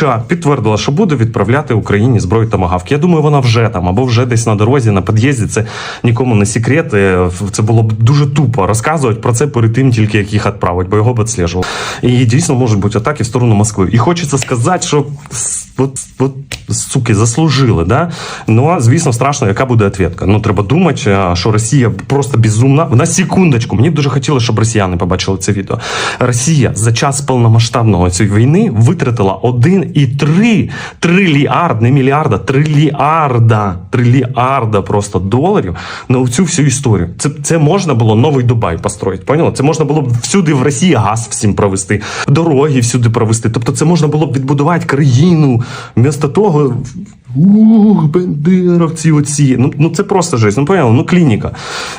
США підтвердила, що буде відправляти Україні зброю тамагавки. Я думаю, вона вже там або вже десь на дорозі, на під'їзді. Це нікому не секрет. Е, Це було б дуже тупо розказувати про це перед тим, тільки як їх відправить, бо його б відслежували. І дійсно можуть бути атаки в сторону Москви. І хочеться сказати, що от, от, суки заслужили. Да? Ну звісно, страшно, яка буде відповідка. Ну треба думати, е, що Росія просто безумна. На секундочку, мені б дуже хотілося, щоб росіяни побачили це відео. Росія за час повномасштабного цієї війни витратила 1,3 трильярд, не мільярда, трильярда, трильярда просто доларів на цю всю історію. Це, це можна було новий Дубай построїти. Поняли? Це можна було б всюди в Росії газ всім провести, дороги всюди провести. Тобто, це можна було б відбудувати країну. Вмісто того. нього Ух, бендеровці оці. Ну, ну це просто жесть. Ну, поняли? Ну, клініка.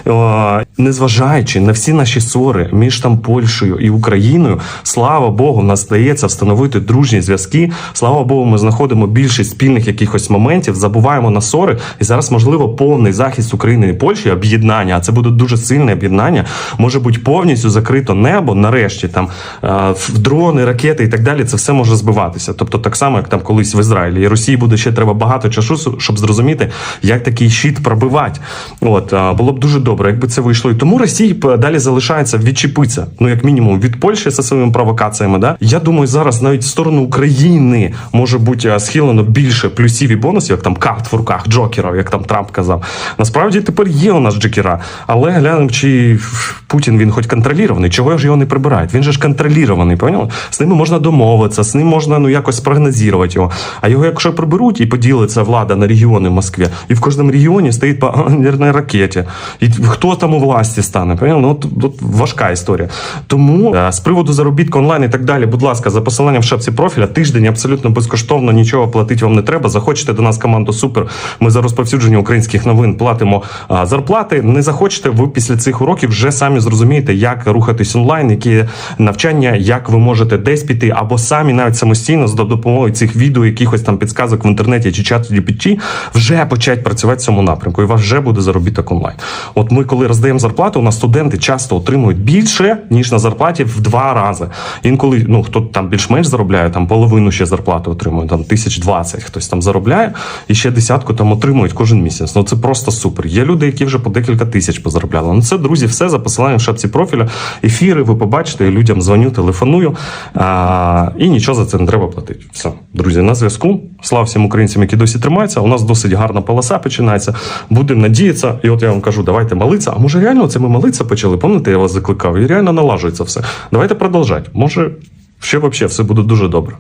О, незважаючи на всі наші ссори між там Польщею і Україною, слава Богу, нас здається встановити дружні зв'язки. Слава Богу, ми знаходимо більшість спільних якихось моментів, забуваємо на ссори. І зараз, можливо, повний захист України і Польщі, об'єднання, а це буде дуже сильне об'єднання. Може бути повністю закрито небо. Нарешті там е, дрони, ракети і так далі. Це все може збиватися. Тобто, так само, як там колись в Ізраїлі. І Росії буде ще треба багато часу, щоб зрозуміти, як такий щит пробивати. От було б дуже добре, якби це вийшло. І тому Росії далі залишається відчепитися, ну як мінімум від Польщі зі своїми провокаціями. Да я думаю, зараз навіть в сторону України може бути схилено більше плюсів і бонусів, як там карт в руках Джокера, як там Трамп казав. Насправді тепер є у нас Джокера, але глянемо, чи Путін він хоч контролірований, чого ж його не прибирають? Він же ж контролірований, поняли? З ними можна домовитися, з ним можна ну якось спрогнозувати його. А його, якщо приберуть і поділиться влада на регіони в Москві, і в кожному регіоні стоїть по ядерній ракеті. І хто там у власті стане? Ну, от, от важка історія. Тому е, з приводу заробітку онлайн і так далі, будь ласка, за посиланням в шапці профіля, тиждень абсолютно безкоштовно, нічого платити вам не треба. Захочете до нас команду Супер. Ми за розповсюдження українських новин платимо зарплати. Не захочете, ви після цих уроків вже самі зрозумієте, як рухатись онлайн, які навчання, як ви можете десь піти, або самі навіть самостійно за допомогою цих відео, якихось там підсказок в інтернеті чи чату GPT, вже почати працювати в цьому напрямку, і у вас вже буде заробіток онлайн. От ми, коли роздаємо зарплату, у нас студенти часто отримують більше ніж на зарплаті в два рази. Інколи ну хто там більш-менш заробляє, там половину ще зарплати отримує, там тисяч двадцять хтось там заробляє, і ще десятку там отримують кожен місяць. Ну це просто супер. Є люди, які вже по декілька тисяч позаробляли. Ну це друзі, все за посиланням в шапці профіля. Ефіри ви побачите, я людям дзвоню, телефоную. А, і нічого за це не треба платити. Все, друзі, на зв'язку. Слава всім українцям, які досі тримається. У нас досить гарна полоса починається. Будемо надіятися. І от я вам кажу, давайте молитися. А може реально це ми молитися почали? Пам'ятаєте, я вас закликав? І реально налажується все. Давайте продовжати. Може, ще взагалі все буде дуже добре.